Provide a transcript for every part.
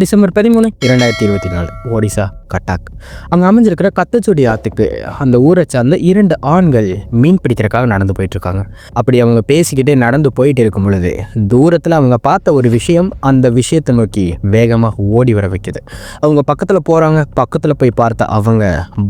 December பதிமூணு. இரண்டாயிரத்தி இருபத்தி நாலு ஒடிசா கட்டாக். அங்கே அமைஞ்சிருக்கிற கத்தச்சொடி ஆற்றுக்கு அந்த ஊரை சார்ந்த இரண்டு ஆண்கள் மீன் பிடிக்கிறதுக்காக நடந்து போயிட்டு இருக்காங்க அப்படி அவங்க பேசிக்கிட்டே நடந்து போயிட்டு இருக்கும் பொழுது தூரத்தில் அவங்க பார்த்த ஒரு விஷயம் அந்த விஷயத்தை நோக்கி வேகமாக ஓடி வர வைக்குது. அவங்க பக்கத்தில் போகிறாங்க பக்கத்தில் போய் பார்த்த அவங்க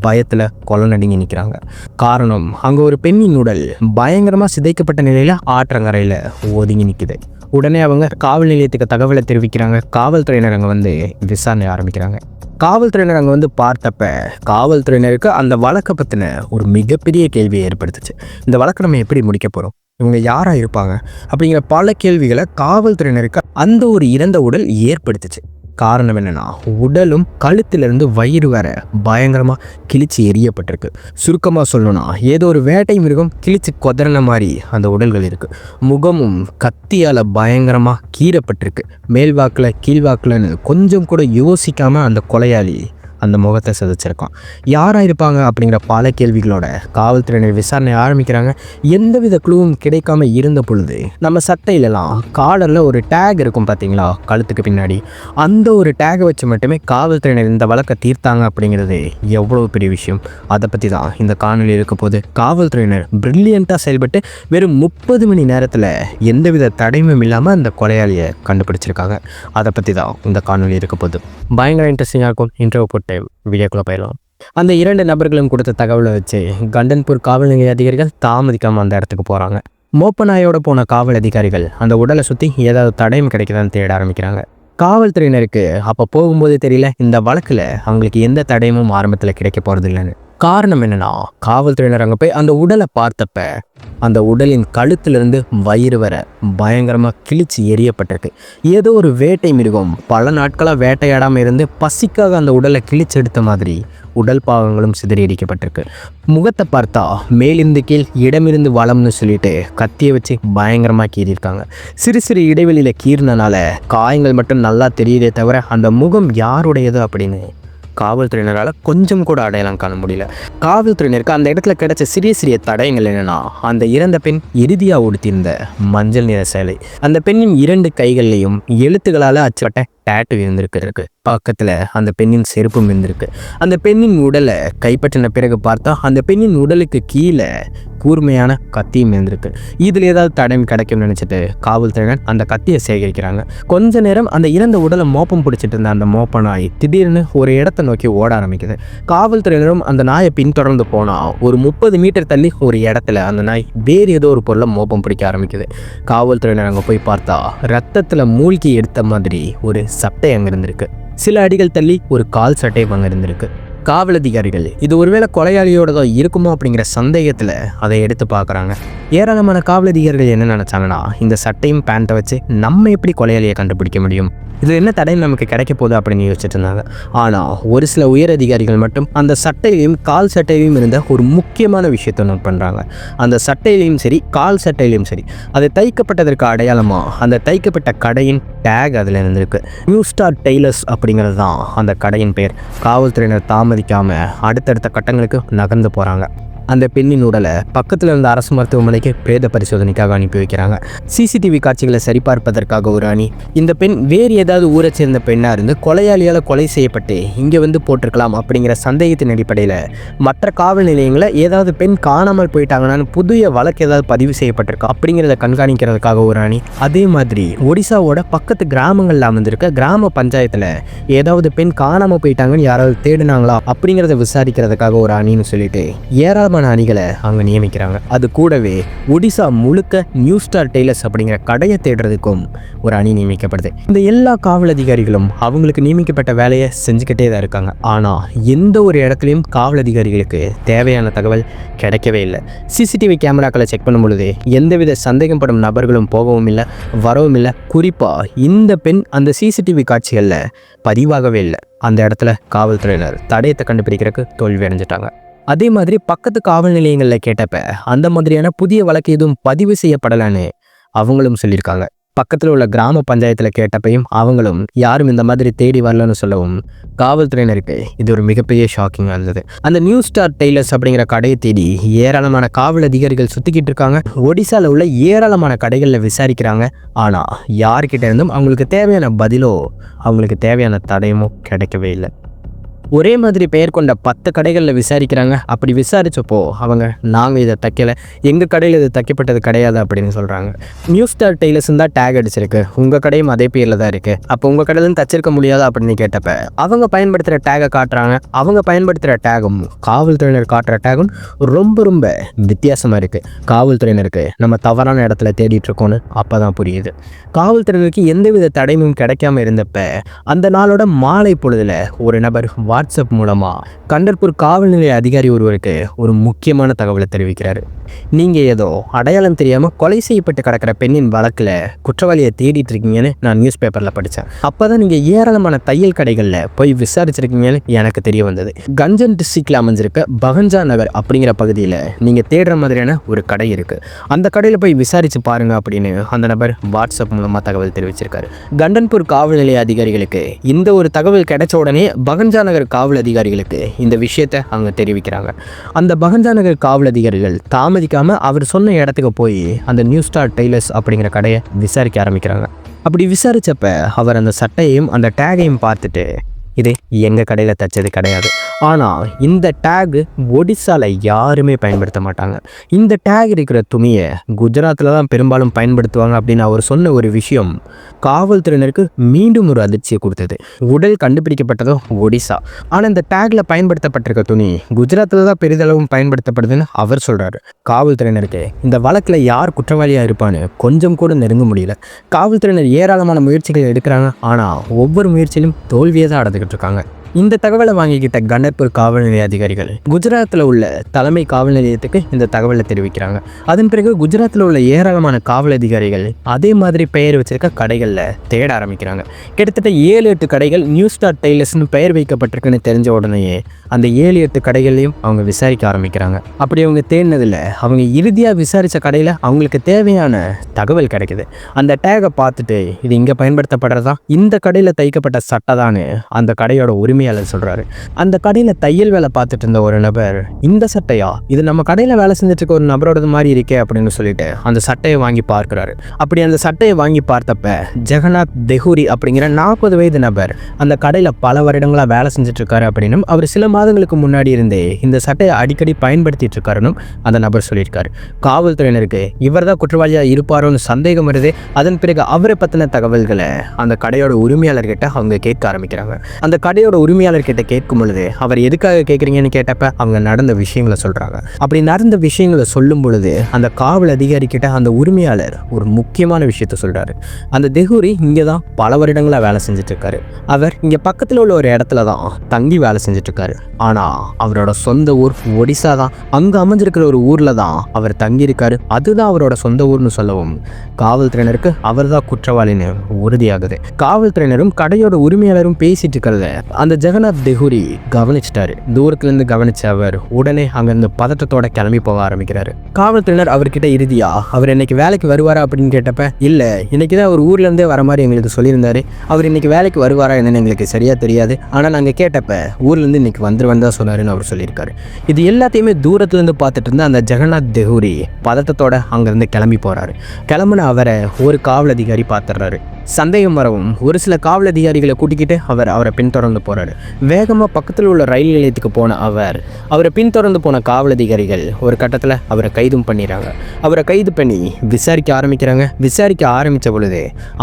பயத்தில் கொலை நடுங்கி நிற்கிறாங்க காரணம் அங்கே ஒரு பெண்ணின் உடல் பயங்கரமாக சிதைக்கப்பட்ட நிலையில் ஆற்றங்கரையில் ஒதுங்கி நிற்குது உடனே அவங்க காவல் நிலையத்துக்கு தகவலை தெரிவிக்கிறாங்க. காவல்துறையினர் அங்கே வந்து விசாரணை ஆரம்பிக்கிறாங்க. காவல்துறையினர் அங்கே வந்து பார்த்தப்ப காவல்துறையினருக்கு அந்த வழக்கை பற்றின ஒரு மிகப்பெரிய கேள்வியை ஏற்படுத்துச்சு. இந்த வழக்கை நம்ம எப்படி முடிக்க போகிறோம் இவங்க யாராக இருப்பாங்க? அப்படிங்கிற பல கேள்விகளை காவல்துறையினருக்கு அந்த ஒரு இறந்த உடல் ஏற்படுத்துச்சு. காரணம் என்னென்னா உடலும் கழுத்திலிருந்து வயிறு வர பயங்கரமாக கிழிச்சு எரியப்பட்டிருக்கு சுருக்கமாக சொல்லணும்னா ஏதோ ஒரு வேட்டை மிருகம் கிழிச்சு கொதறின மாதிரி அந்த உடல்கள் இருக்குது முகமும் கத்தியால் பயங்கரமாக கீறப்பட்டிருக்கு. மேல்வாக்கில் கீழ்வாக்கில்னு கொஞ்சம் கூட யோசிக்காமல் அந்த கொலையாளி அந்த முகத்தை சிதைச்சிருக்கான் யாராக இருப்பாங்க அப்படிங்கிற பல கேள்விகளோட காவல்துறையினர் விசாரணை ஆரம்பிக்கிறாங்க. எந்தவித குழுவும் கிடைக்காம இருந்த பொழுது நம்ம சட்டையிலலாம் காலரில் ஒரு டேக் இருக்கும் பார்த்தீங்களா கழுத்துக்கு பின்னாடி. அந்த ஒரு டேகை வச்சு மட்டுமே காவல்துறையினர் இந்த வழக்கை தீர்த்தாங்க அப்படிங்கிறது எவ்வளோ பெரிய விஷயம். அதை பற்றி தான் இந்த காணொலி இருக்க போது காவல்துறையினர் பிரில்லியண்ட்டாக செயல்பட்டு வெறும் முப்பது மணி நேரத்தில் எந்தவித தடையும் இல்லாமல் அந்த கொலையாளியை கண்டுபிடிச்சிருக்காங்க. அதை பற்றி தான் இந்த காணொலி இருக்க போது. பயங்கர இன்ட்ரெஸ்டிங்காக இருக்கும். இன்டர்வியூ போட்டு வீடியோக்குள்ளே போயிடலாம். அந்த இரண்டு நபர்களும் கொடுத்த தகவலை வச்சு கண்டன்பூர் காவல் நிலைய அதிகாரிகள் தாமதிக்காமல் அந்த இடத்துக்கு போகிறாங்க மோப்பநாயோட போன காவல் அதிகாரிகள் அந்த உடலை சுற்றி ஏதாவது தடயம் கிடைக்குதான்னு தேட ஆரம்பிக்கிறாங்க. காவல்துறையினருக்கு அப்போ போகும்போது தெரியல இந்த வழக்கில் அவங்களுக்கு எந்த தடயமும் ஆரம்பத்தில் கிடைக்க போகிறது இல்லைன்னு காரணம் என்னன்னா காவல்துறையினர் அங்கே போய் அந்த உடலை பார்த்தப்ப அந்த உடலின் கழுத்திலிருந்து வயிறு வர பயங்கரமாக கிழிச்சு எரியப்பட்டிருக்கு ஏதோ ஒரு வேட்டை மிருகம் பல நாட்களாக வேட்டையாடாமல் இருந்து பசிக்காக அந்த உடலை கிழிச்சு எடுத்த மாதிரி உடல் பாகங்களும் சிதறி அடிக்கப்பட்டிருக்கு முகத்தை பார்த்தா மேலிருந்து கீழ் இடமிருந்து வளம்னு சொல்லிட்டு கத்தியை வச்சு பயங்கரமாக கீறியிருக்காங்க. சிறு சிறு இடைவெளியில் கீறினனால காயங்கள் மட்டும் நல்லா தெரியுதே தவிர அந்த முகம் யாருடையது அப்படின்னு காவல்துறையினரால் கொஞ்சம் கூட அடையாளம் காண முடியல. காவல்துறையினருக்கு அந்த இடத்துல கிடைச்ச சிறிய சிறிய தடயங்கள் என்னென்னா அந்த இறந்த பெண் இறுதியாக உடுத்தியிருந்த மஞ்சள் நிற சேலை. அந்த பெண்ணின் இரண்டு கைகள்லையும் எழுத்துக்களால் அச்சப்பட்ட டேட்டு இருந்திருக்கு பக்கத்தில் அந்த பெண்ணின் செருப்பும் இருந்திருக்கு. அந்த பெண்ணின் உடலை கைப்பற்றின பிறகு பார்த்தா அந்த பெண்ணின் உடலுக்கு கீழே கூர்மையான கத்தியும் இருந்திருக்கு. இதில் ஏதாவது தடம் கிடைக்கும்னு நினச்சிட்டு காவல்துறையினர் அந்த கத்தியை சேகரிக்கிறாங்க. கொஞ்ச நேரம் அந்த இறந்த உடலை மோப்பம் பிடிச்சிட்டு இருந்த அந்த மோப்ப நாய் திடீர்னு ஒரு இடத்தை நோக்கி ஓட ஆரம்பிக்குது. காவல்துறையினரும் அந்த நாயை பின்தொடர்ந்து போனால் ஒரு முப்பது மீட்டர் தள்ளி ஒரு இடத்துல அந்த நாய் வேறு ஏதோ ஒரு பொருளை மோப்பம் பிடிக்க ஆரம்பிக்குது. காவல்துறையினர் அங்கே போய் பார்த்தா ரத்தத்தில் மூழ்கி எடுத்த மாதிரி ஒரு சட்டை அங்கே இருந்திருக்கு சில அடிகள் தள்ளி ஒரு கால் சட்டை அங்கே இருந்திருக்கு காவல் அதிகாரிகள் இது ஒருவேளை கொலையாளியோடதோ இருக்குமோ அப்படிங்கிற சந்தேகத்தில் அதை எடுத்து பார்க்குறாங்க. ஏராளமான காவல் அதிகாரிகள் என்ன நினச்சாங்கன்னா இந்த சட்டையும் பேண்ட்டை வச்சு நம்ம எப்படி கொலையாளியை கண்டுபிடிக்க முடியும்? இது என்ன தடை நமக்கு கிடைக்க போகுது அப்படின்னு யோசிச்சுட்டு இருந்தாங்க. ஆனால் ஒரு சில உயர் அதிகாரிகள் மட்டும் அந்த சட்டையிலையும் கால் சட்டையிலையும் இருந்த ஒரு முக்கியமான விஷயத்தை நோட் பண்ணுறாங்க அந்த சட்டையிலையும் சரி கால் சட்டையிலையும் சரி அது தைக்கப்பட்டதற்கு அடையாளமாக அந்த தைக்கப்பட்ட கடையின் டேக் அதில் இருந்திருக்கு. நியூ ஸ்டார் டெய்லர்ஸ் அப்படிங்கிறது தான் அந்த கடையின் பெயர். காவல்துறையினர் தாமதிக்காமல் அடுத்தடுத்த கட்டங்களுக்கு நகர்ந்து போகிறாங்க அந்த பெண்ணின் உடலை பக்கத்தில் இருந்த அரசு மருத்துவமனைக்கு பிரேத பரிசோதனைக்காக அனுப்பி வைக்கிறாங்க. சிசிடிவி காட்சிகளை சரிபார்ப்பதற்காக ஒரு அணி. இந்த பெண் வேறு ஏதாவது ஊரை சேர்ந்த பெண்ணாக இருந்து கொலையாளியால் கொலை செய்யப்பட்டு இங்கே வந்து போட்டிருக்கலாம் அப்படிங்கிற சந்தேகத்தின் அடிப்படையில் மற்ற காவல் நிலையங்களில் ஏதாவது பெண் காணாமல் போயிட்டாங்கன்னு புதிய வழக்கு ஏதாவது பதிவு செய்யப்பட்டிருக்கா அப்படிங்கிறத கண்காணிக்கிறதுக்காக ஒரு அணி. அதே மாதிரி ஒடிசாவோட பக்கத்து கிராமங்களில் அமைந்திருக்க கிராம பஞ்சாயத்தில் ஏதாவது பெண் காணாமல் போயிட்டாங்கன்னு யாராவது தேடினாங்களா அப்படிங்கிறத விசாரிக்கிறதுக்காக ஒரு அணின்னு சொல்லிட்டு ஏராளமான அணிகளை அங்கே நியமிக்கிறாங்க. அது கூடவே ஒடிசா முழுக்க நியூ ஸ்டார் டெய்லர்ஸ் அப்படிங்கிற கடையை தேடுறதுக்கும் ஒரு அணி நியமிக்கப்படுது. இந்த எல்லா காவல் அதிகாரிகளும் அவங்களுக்கு நியமிக்கப்பட்ட வேலையை செஞ்சுக்கிட்டே தான் இருக்காங்க. ஆனால் எந்த ஒரு இடத்துலையும் காவல் அதிகாரிகளுக்கு தேவையான தகவல் கிடைக்கவே இல்லை. சிசிடிவி கேமராக்களை செக் பண்ணும் பொழுது எந்தவித சந்தேகப்படும் நபர்களும் போகவும் இல்லை வரவும் இல்லை. குறிப்பாக இந்த பெண் அந்த சிசிடிவி காட்சிகளில் பதிவாகவே இல்லை. அந்த இடத்துல காவல்துறையினர் தடயத்தை கண்டுபிடிக்கிறதுக்கு தோல்வி அடைஞ்சிட்டாங்க அதே மாதிரி பக்கத்து காவல் நிலையங்களில் கேட்டப்ப அந்த மாதிரியான புதிய வழக்கு எதுவும் பதிவு செய்யப்படலைன்னு அவங்களும் சொல்லியிருக்காங்க. பக்கத்தில் உள்ள கிராம பஞ்சாயத்தில் கேட்டப்பையும் அவங்களும் யாரும் இந்த மாதிரி தேடி வரலன்னு சொல்லவும் காவல்துறையினருக்கு இது ஒரு மிகப்பெரிய ஷாக்கிங்காக இருந்தது. அந்த நியூ ஸ்டார் டெய்லர்ஸ் அப்படிங்கிற கடையை தேடி ஏராளமான காவல் அதிகாரிகள் சுற்றிக்கிட்டு இருக்காங்க. ஒடிசாவில் உள்ள ஏராளமான கடைகளில் விசாரிக்கிறாங்க. ஆனால் யார்கிட்ட இருந்தும் அவங்களுக்கு தேவையான பதிலோ அவங்களுக்கு தேவையான தடயமோ கிடைக்கவே இல்லை. ஒரே மாதிரி பெயர் கொண்ட பத்து கடைகளில் விசாரிக்கிறாங்க. அப்படி விசாரித்தப்போ அவங்க நாங்கள் இதை தைக்கலை. எங்கள் கடையில் இது தைக்கப்பட்டது கிடையாது அப்படின்னு சொல்கிறாங்க நியூ ஸ்டார் டெய்லர்ஸ் தான் டேக் அடிச்சிருக்கு. உங்கள் கடையும் அதே பேரில் தான் இருக்குது அப்போ உங்கள் கடையிலும் தச்சிருக்க முடியாது? அப்படின்னு கேட்டப்ப அவங்க பயன்படுத்துகிற டேகை காட்டுறாங்க. அவங்க பயன்படுத்துகிற டேகும் காவல்துறையினர் காட்டுற டேகும் ரொம்ப ரொம்ப வித்தியாசமாக இருக்குது காவல்துறையினருக்கு நம்ம தவறான இடத்துல தேடிட்டு இருக்கோன்னு அப்போ தான் புரியுது. காவல்துறையினருக்கு எந்தவித தடையும் கிடைக்காம இருந்தப்ப அந்த நாளோட மாலை பொழுதில் ஒரு நபர் வா வாட்ஸ்அப் மூலமாக கண்டர்பூர் காவல் நிலைய அதிகாரி ஒருவருக்கு ஒரு முக்கியமான தகவலை தெரிவிக்கிறார். நீங்கள் ஏதோ அடையாளம் தெரியாமல் கொலை செய்யப்பட்டு கிடக்கிற பெண்ணின் வழக்கில் குற்றவாளியை தேடிட்டு இருக்கீங்கன்னு நான் நியூஸ் பேப்பரில் படித்தேன் அப்போ தான் நீங்கள் ஏராளமான தையல் கடைகளில் போய் விசாரிச்சிருக்கீங்கன்னு எனக்கு தெரிய வந்தது. கஞ்சன் டிஸ்ட்ரிக்டில் அமைஞ்சிருக்க பகஞ்சா நகர் அப்படிங்கிற பகுதியில் நீங்கள் தேடுற மாதிரியான ஒரு கடை இருக்குது அந்த கடையில் போய் விசாரித்து பாருங்க அப்படின்னு அந்த நபர் வாட்ஸ்அப் மூலமாக தகவல் தெரிவிச்சிருக்காரு. கண்டன்பூர் காவல் நிலைய அதிகாரிகளுக்கு இந்த ஒரு தகவல் கிடைச்ச உடனே பகஞ்சா நகர் காவல் அதிகாரிகளுக்கு இந்த விஷயத்தை அவங்க தெரிவிக்கிறாங்க. அந்த பகஞ்சா நகர் காவல் அதிகாரிகள் தாமதிக்காமல் அவர் சொன்ன இடத்துக்கு போய் அந்த நியூ ஸ்டார் டெய்லர்ஸ் அப்படிங்கிற கடையை விசாரிக்க ஆரம்பிக்கிறாங்க. அப்படி விசாரித்தப்ப அவர் அந்த சட்டையையும் அந்த டேகையும் பார்த்துட்டு இது எங்கள் கடையில் தைச்சது கிடையாது. ஆனால் இந்த டேக் ஒடிசாவில் யாருமே பயன்படுத்த மாட்டாங்க. இந்த டேக் இருக்கிற துணியை குஜராத்தில் தான் பெரும்பாலும் பயன்படுத்துவாங்க அப்படின்னு அவர் சொன்ன ஒரு விஷயம் காவல்துறையினருக்கு மீண்டும் ஒரு அதிர்ச்சியை கொடுத்தது. உடல் கண்டுபிடிக்கப்பட்டதும் ஒடிசா. ஆனால் இந்த டேக்கில் பயன்படுத்தப்பட்டிருக்க துணி குஜராத்தில் தான் பெரிதளவும் பயன்படுத்தப்படுதுன்னு அவர் சொல்கிறாரு காவல்துறையினருக்கு இந்த வழக்கில் யார் குற்றவாளியாக இருப்பான்னு கொஞ்சம் கூட நெருங்க முடியல. காவல்துறையினர் ஏராளமான முயற்சிகள் எடுக்கிறாங்க. ஆனால் ஒவ்வொரு முயற்சியிலும் தோல்வியை தான் அடைஞ்சுக்கிட்டு இருக்காங்க இந்த தகவலை வாங்கிக்கிட்ட கண்டர்பூர் காவல் நிலைய அதிகாரிகள் குஜராத்தில் உள்ள தலைமை காவல் நிலையத்துக்கு இந்த தகவலை தெரிவிக்கிறாங்க. அதன் பிறகு குஜராத்தில் உள்ள ஏராளமான காவல் அதிகாரிகள் அதே மாதிரி பெயர் வச்சிருக்க கடைகளில் தேட ஆரம்பிக்கிறாங்க. கிட்டத்தட்ட ஏழு எட்டு கடைகள் நியூ ஸ்டார் டெய்லர்ஸ்னு பெயர் வைக்கப்பட்டிருக்குன்னு தெரிஞ்ச உடனேயே அந்த ஏழு எட்டு கடைகள்லையும் அவங்க விசாரிக்க ஆரம்பிக்கிறாங்க. அப்படி அவங்க தேடினதில் அவங்க இறுதியாக விசாரித்த கடையில் அவங்களுக்கு தேவையான தகவல் கிடைக்குது. அந்த டேகை பார்த்துட்டு இது இங்கே பயன்படுத்தப்படுறதா? இந்த கடையில் தைக்கப்பட்ட சட்டை தானே? அந்த கடையோட உரிமை உரிமையாளர் சொல்கிறாரு அந்த கடையில் தையல் வேலை பார்த்துட்டு இருந்த ஒரு நபர் இந்த சட்டையா? இது நம்ம கடையில் வேலை செஞ்சுட்டு இருக்க ஒரு நபரோடது மாதிரி இருக்கே அப்படின்னு சொல்லிட்டு அந்த சட்டையை வாங்கி பார்க்குறாரு. அப்படி அந்த சட்டையை வாங்கி பார்த்தப்ப ஜெகநாத் தெஹூரி அப்படிங்கிற நாற்பது வயது நபர் அந்த கடையில் பல வருடங்களாக வேலை செஞ்சுட்டு இருக்காரு அப்படின்னும் அவர் சில மாதங்களுக்கு முன்னாடி இருந்தே இந்த சட்டையை அடிக்கடி பயன்படுத்திட்டு இருக்காருன்னு அந்த நபர் சொல்லியிருக்காரு. காவல்துறையினருக்கு இவர் தான் குற்றவாளியாக இருப்பாரோன்னு சந்தேகம் வருது அதன் பிறகு அவரை பற்றின தகவல்களை அந்த கடையோட உரிமையாளர்கிட்ட அவங்க கேட்க ஆரம்பிக்கிறாங்க. அந்த கடையோட உரிமையாளர்கிட்ட கேட்கும் பொழுது அவர் எதுக்காக கேட்குறீங்கன்னு கேட்டப்ப அவங்க நடந்த விஷயங்களை சொல்கிறாங்க அப்படி நடந்த விஷயங்களை சொல்லும் பொழுது அந்த காவல் அதிகாரி கிட்ட அந்த உரிமையாளர் ஒரு முக்கியமான விஷயத்த சொல்கிறாரு அந்த தெஹூரி இங்கே தான் பல வருடங்களாக வேலை செஞ்சுட்டு இருக்காரு அவர் இங்கே பக்கத்தில் உள்ள ஒரு இடத்துல தான் தங்கி வேலை செஞ்சுட்டு இருக்காரு ஆனால் அவரோட சொந்த ஊர் ஒடிசா தான். அங்கே அமைஞ்சிருக்கிற ஒரு ஊரில் தான் அவர் தங்கியிருக்காரு. அதுதான் அவரோட சொந்த ஊர்னு சொல்லவும் காவல்துறையினருக்கு அவர் தான் குற்றவாளின்னு உறுதியாகுது. காவல்துறையினரும் கடையோட உரிமையாளரும் பேசிட்டு இருக்கிறத அந்த ஜெகநாத் தெஹூரி கவனிச்சிட்டாரு. தூரத்துலேருந்து கவனிச்ச அவர் உடனே அங்கேருந்து பதட்டத்தோட கிளம்பி போக ஆரம்பிக்கிறாரு. காவல்துறையினர் அவர்கிட்ட இறுதியா அவர் இன்னைக்கு வேலைக்கு வருவாரா? அப்படின்னு கேட்டப்ப இல்லை இன்னைக்கு தான் அவர் ஊர்லேருந்தே வர மாதிரி எங்களுக்கு சொல்லியிருந்தாரு. அவர் இன்னைக்கு வேலைக்கு வருவாரா என்னன்னு எங்களுக்கு சரியா தெரியாது. ஆனால் நாங்கள் கேட்டப்ப ஊர்லேருந்து இன்னைக்கு வந்துருவன் தான் சொன்னாருன்னு அவர் சொல்லியிருக்காரு. இது எல்லாத்தையுமே தூரத்துலேருந்து பார்த்துட்டு இருந்த அந்த ஜெகநாத் தெஹூரி பதட்டத்தோட அங்கேருந்து கிளம்பி போகிறாரு கிளம்புன அவரை ஒரு காவல் அதிகாரி பார்த்துடுறாரு. சந்தேகம் வரவும் ஒரு சில காவல் அதிகாரிகளை கூட்டிக்கிட்டு அவர் அவரை பின்தொடர்ந்து போகிறாரு வேகமாக பக்கத்தில் உள்ள ரயில் நிலையத்துக்கு போன அவர் அவரை பின்தொடர்ந்து போன காவல் அதிகாரிகள் ஒரு கட்டத்தில் அவரை கைதும் பண்ணிடுறாங்க அவரை கைது பண்ணி விசாரிக்க ஆரம்பிக்கிறாங்க. விசாரிக்க ஆரம்பித்த பொழுது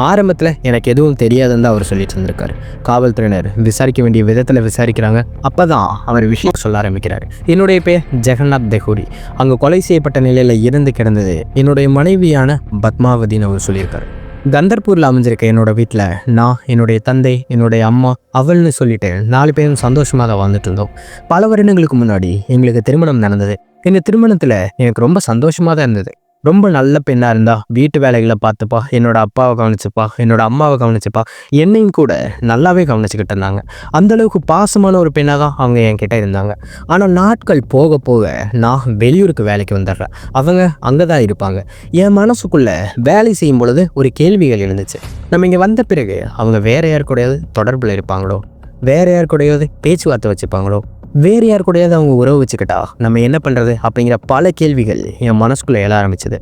ஆரம்பத்தில் எனக்கு எதுவும் தெரியாதுன்னு தான் அவர் சொல்லிட்டு இருந்திருக்காரு. காவல்துறையினர் விசாரிக்க வேண்டிய விதத்தில் விசாரிக்கிறாங்க. அப்போ தான் அவர் விஷயம் சொல்ல ஆரம்பிக்கிறார். என்னுடைய பேர் ஜெகநாத் தெஹூரி. அங்கே கொலை செய்யப்பட்ட நிலையில் இருந்து கிடந்தது என்னுடைய மனைவியான பத்மாவதின்னு அவர் சொல்லியிருக்காரு. கந்தர்பூரில் அமைஞ்சிருக்க என்னோட வீட்டில் நான் என்னுடைய தந்தை என்னுடைய அம்மா அவள்னு சொல்லிட்டு நாலு பேரும் சந்தோஷமாக தான் வாழ்ந்துட்டு இருந்தோம் பல வருடங்களுக்கு முன்னாடி எங்களுக்கு திருமணம் நடந்தது. இந்த திருமணத்தில் எனக்கு ரொம்ப சந்தோஷமாக தான் இருந்தது. ரொம்ப நல்ல பெண்ணாக இருந்தால் வீட்டு வேலைகளை பார்த்துப்பா என்னோட அப்பாவை கவனிச்சுப்பா என்னோட அம்மாவை கவனிச்சுப்பா என்னையும் கூட நல்லாவே கவனிச்சுக்கிட்டு இருந்தாங்க. அந்தளவுக்கு பாசமான ஒரு பெண்ணாக தான் அவங்க என்கிட்ட இருந்தாங்க. ஆனால் நாட்கள் போக போக நான் வெளியூருக்கு வேலைக்கு வந்துடுறேன். அவங்க அங்கே தான் இருப்பாங்க. என் மனசுக்குள்ளே வேலை செய்யும் பொழுது ஒரு கேள்விகள் இருந்துச்சு நம்ம இங்கே வந்த பிறகு அவங்க வேற யார் கூடயாவது தொடர்பில் இருப்பாங்களோ? வேற யார் கூடயாவது பேச்சுவார்த்தை வச்சுப்பாங்களோ? வேறு யார் கூடயாவது அவங்க உறவு வச்சுக்கிட்டா நம்ம என்ன பண்ணுறது அப்படிங்கிற பல கேள்விகள் என் மனசுக்குள்ளே எழ ஆரம்பிச்சது.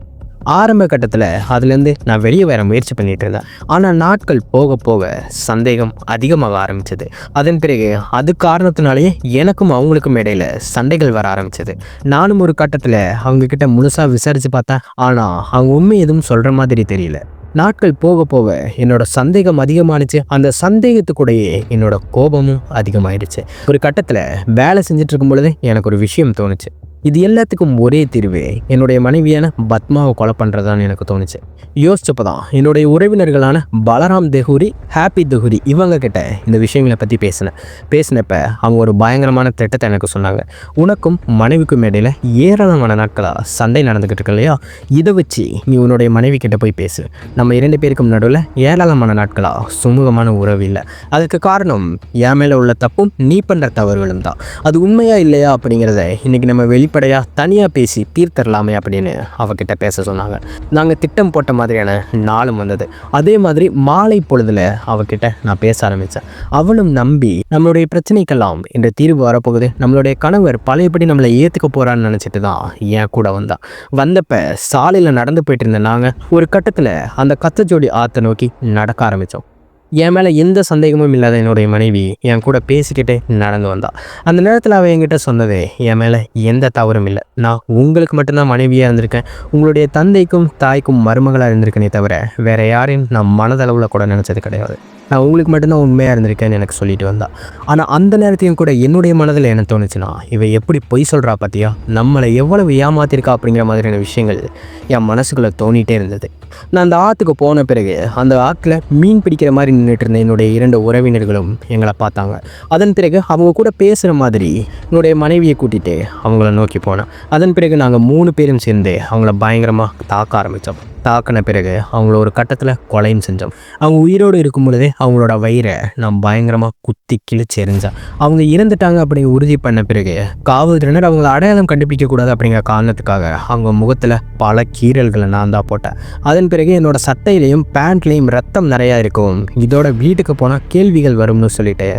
ஆரம்ப கட்டத்தில் அதுலேருந்து நான் வெளியே வர முயற்சி பண்ணிகிட்டு இருந்தேன். ஆனால் நாட்கள் போக போக சந்தேகம் அதிகமாக ஆரம்பிச்சது. அதன் பிறகு அது காரணத்தினாலேயே எனக்கும் அவங்களுக்கும் இடையில சண்டைகள் வர ஆரம்பிச்சது. நானும் ஒரு கட்டத்தில் அவங்கக்கிட்ட முழுசாக விசாரித்து பார்த்தேன். ஆனால் அவங்க உண்மை எதுவும் சொல்கிற மாதிரி தெரியல. நாட்கள் போக போக என்னோட சந்தேகம் அதிகமானுச்சு. அந்த சந்தேகத்துக்கூடையே என்னோட கோபமும் அதிகமாயிடுச்சு. ஒரு கட்டத்தில் வேலை செஞ்சுட்டு இருக்கும் பொழுது எனக்கு ஒரு விஷயம் தோணுச்சு. இது எல்லாத்துக்கும் ஒரே தீர்வு என்னுடைய மனைவியான பத்மாவை கொலை பண்ணுறதான்னு எனக்கு தோணுச்சு. யோசிச்சப்போ தான் என்னுடைய உறவினர்களான பலராம் தெஹூரி ஹாப்பி தெஹூரி இவங்க கிட்ட இந்த விஷயங்களை பற்றி பேசினேன் பேசினப்ப அவங்க ஒரு பயங்கரமான திட்டத்தை எனக்கு சொன்னாங்க. உனக்கும் மனைவிக்கும் இடையில ஏராளமான நாட்களாக சண்டை நடந்துக்கிட்டு இருக்கு இல்லையா? இதை வச்சு நீ உன்னுடைய மனைவி கிட்ட போய் பேசு. நம்ம இரண்டு பேருக்கும் நடுவில் ஏராளமான நாட்களாக சுமூகமான உறவு இல்லை. அதுக்கு காரணம் என் மேலே உள்ள தப்பும் நீ பண்ணுற தவறுகளும் தான் அது உண்மையா இல்லையா அப்படிங்கிறத இன்றைக்கி நம்ம வெளி வெளிப்படையாக தனியாக பேசி தீர்த்தரலாமே அப்படின்னு அவகிட்ட பேச சொன்னாங்க. நாங்கள் திட்டம் போட்ட மாதிரியான நாளும் வந்தது. அதே மாதிரி மாலை பொழுதில் அவகிட்ட நான் பேச ஆரம்பித்தேன் அவளும் நம்பி நம்மளுடைய பிரச்சனைக்கெல்லாம் இந்த தீர்வு வரப்போகுது. நம்மளுடைய கணவர் பழையபடி நம்மளை ஏற்றுக்க போகிறான்னு நினச்சிட்டு தான் என் கூட வந்தான். வந்தப்ப சாலையில் நடந்து போயிட்டு இருந்த நாங்கள் ஒரு கட்டத்தில் அந்த கத்தஜோடி ஆற்றை நோக்கி நடக்க ஆரம்பித்தோம் என் மேலே எந்த சந்தேகமும் இல்லாத என்னுடைய மனைவி என் கூட பேசிக்கிட்டே நடந்து வந்தா. அந்த நேரத்தில் அவள் என்கிட்ட சொன்னதே என் மேலே எந்த தவறும் இல்லை. நான் உங்களுக்கு மட்டும்தான் மனைவியாக இருந்திருக்கேன். உங்களுடைய தந்தைக்கும் தாய்க்கும் மருமகளாக இருந்திருக்கேனே தவிர வேறு யாரையும் நான் மனதளவில் கூட நினச்சது கிடையாது. நான் உங்களுக்கு மட்டும்தான் உண்மையாக இருந்திருக்கேன்னு எனக்கு சொல்லிட்டு வந்தா. ஆனால் அந்த நேரத்தையும் கூட என்னுடைய மனதில் என்ன தோணுச்சுன்னா இவ எப்படி பொய் சொல்கிறா பார்த்தியா நம்மளை எவ்வளவு ஏமாத்திருக்கா அப்படிங்கிற மாதிரியான விஷயங்கள் என் மனசுக்குள்ளே தோணிகிட்டே இருந்தது. நான் அந்த ஆற்றுக்கு போன பிறகு அந்த ஆற்றுல மீன் பிடிக்கிற மாதிரி நின்றுட்டு இருந்த என்னுடைய இரண்டு உறவினர்களும் எங்களை பார்த்தாங்க. அதன் பிறகு அவங்க கூட பேசுகிற மாதிரி என்னுடைய மனைவியை கூட்டிகிட்டு அவங்கள நோக்கி போனேன். அதன் பிறகு நாங்கள் மூணு பேரும் சேர்ந்து அவங்கள பயங்கரமாக தாக்க ஆரம்பித்தோம் தாக்கின பிறகு அவங்கள ஒரு கட்டத்தில் கொலையும் செஞ்சோம். அவங்க உயிரோடு இருக்கும் பொழுதே அவங்களோட வயிறை நான் பயங்கரமாக குத்தி கிழிச்சு எரிஞ்சேன் அவங்க இறந்துட்டாங்க அப்படிங்க உறுதி பண்ண பிறகு காவல்துறையினர் அவங்கள அடையாளம் கண்டுபிடிக்கக்கூடாது அப்படிங்கிற காரணத்துக்காக அவங்க முகத்தில் பல கீறல்களை நான் தான் போட்டேன். அதன் பிறகு என்னோட சட்டையிலையும் பேண்ட்லேயும் ரத்தம் நிறையா இருக்கும். இதோட வீட்டுக்கு போனால் கேள்விகள் வரும்னு சொல்லிட்டு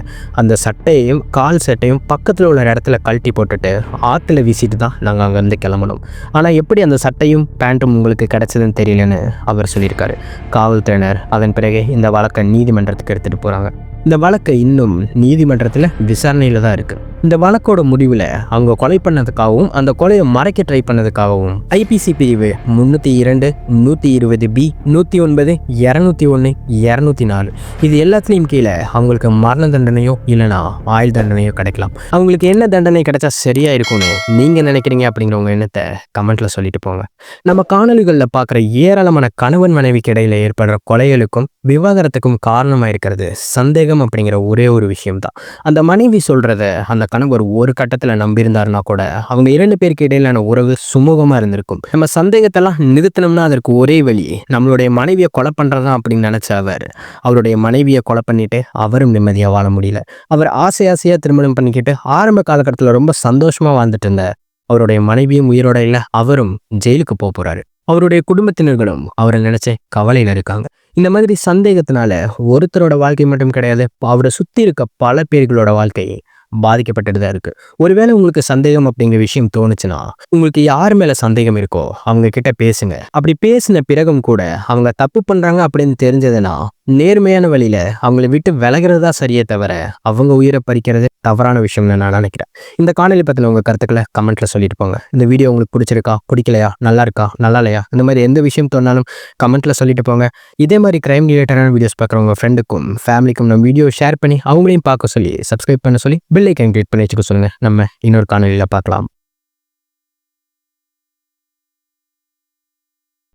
அந்த சட்டையையும் கால் சட்டையும் பக்கத்தில் உள்ள இடத்துல கழட்டி போட்டுட்டு ஆற்றுல வீசிட்டு தான் நாங்கள் அங்கேருந்து கிளம்பணும் ஆனால் எப்படி அந்த சட்டையும் பேண்ட்டும் உங்களுக்கு கிடச்சதுன்னு தெரியல. இல்லைன்னு அவர் சொல்லியிருக்காரு. காவல்துறையினர் அதன் பிறகு இந்த வழக்கை நீதிமன்றத்துக்கு எடுத்துகிட்டு போகிறாங்க இந்த வழக்கு இன்னும் நீதிமன்றத்தில் விசாரணையில் தான் இருக்குது இந்த வழக்கோட முடிவில் அவங்க கொலை பண்ணதுக்காகவும் அந்த கொலையை மறைக்க ட்ரை பண்ணதுக்காகவும் ஐபிசி பிரிவு முந்நூற்றி இரண்டு நூற்றி இருபது பி நூற்றி ஒன்பது இரநூத்தி ஒன்று இரநூத்தி நாலு. இது எல்லாத்துலேயும் கீழே அவங்களுக்கு மரண தண்டனையோ இல்லைனா ஆயுள் தண்டனையோ கிடைக்கலாம். அவங்களுக்கு என்ன தண்டனை கிடைச்சா சரியா இருக்கும்னு நீங்கள் நினைக்கிறீங்க அப்படிங்கிற உங்கள் எண்ணத்தை கமெண்ட்டில் சொல்லிட்டு போங்க. நம்ம காணொலிகளில் பார்க்குற ஏராளமான கணவன் மனைவிக்கு இடையில் ஏற்படுற கொலைகளுக்கும் விவாகரத்துக்கும் காரணமாக இருக்கிறது சந்தேகம் அப்படிங்கிற ஒரே ஒரு விஷயம்தான். அந்த மனைவி சொல்கிறத அந்த கணவர் ஒரு கட்டத்தில் நம்பியிருந்தாருன்னா கூட அவங்க இரண்டு பேருக்கு இடையிலான உறவு சுமூகமாக இருந்திருக்கும். நம்ம சந்தேகத்தெல்லாம் நிறுத்தணும்னா அதற்கு ஒரே வழி நம்மளுடைய மனைவியை கொலை பண்ணுறதா அப்படின்னு நினச்ச அவர் அவருடைய மனைவியை கொலை பண்ணிட்டு அவரும் நிம்மதியாக வாழ முடியல. அவர் ஆசை ஆசையாக திருமணம் பண்ணிக்கிட்டு ஆரம்ப காலகட்டத்தில் ரொம்ப சந்தோஷமாக வாழ்ந்துட்டு இருந்தார் அவருடைய மனைவியும் உயிரோட இல்லை அவரும் ஜெயிலுக்கு போக போகிறாரு அவருடைய குடும்பத்தினர்களும் அவரை நினச்ச கவலையில் இருக்காங்க. இந்த மாதிரி சந்தேகத்தினால ஒருத்தரோட வாழ்க்கை மட்டும் கிடையாது அவரை சுற்றி இருக்க பல பேர்களோட வாழ்க்கை பாதிக்கப்பட்டுட்டு தான் இருக்கு. ஒருவேளை உங்களுக்கு சந்தேகம் அப்படிங்கிற விஷயம் தோணுச்சுன்னா உங்களுக்கு யார் மேல சந்தேகம் இருக்கோ அவங்க கிட்ட பேசுங்க. அப்படி பேசின பிறகும் கூட அவங்க தப்பு பண்றாங்க அப்படின்னு தெரிஞ்சதுன்னா நேர்மையான வழியில அவங்களை விட்டு விலகிறதா சரியே தவிர அவங்க உயிரை பறிக்கிறது தவறான விஷயம்னு நான் நினைக்கிறேன். இந்த காணொலி பற்றின உங்கள் கருத்துக்களை கமெண்ட்டில் சொல்லிட்டு போங்க. இந்த வீடியோ உங்களுக்கு பிடிச்சிருக்கா பிடிக்கலையா நல்லா இருக்கா நல்லா இல்லையா இந்த மாதிரி எந்த விஷயம் தோணாலும் கமெண்ட்டில் சொல்லிட்டு போங்க. இதே மாதிரி கிரைம் ரிலேட்டடான வீடியோஸ் பார்க்குறவங்க ஃப்ரெண்டுக்கும் ஃபேமிலிக்கும் நம்ம வீடியோ ஷேர் பண்ணி அவங்களையும் பார்க்க சொல்லி சப்ஸ்கிரைப் பண்ண சொல்லி பில்லை ஐக்கன் கிளிக் பண்ணி வச்சுக்க சொல்லுங்கள் நம்ம இன்னொரு காணொலியில் பார்க்கலாம்.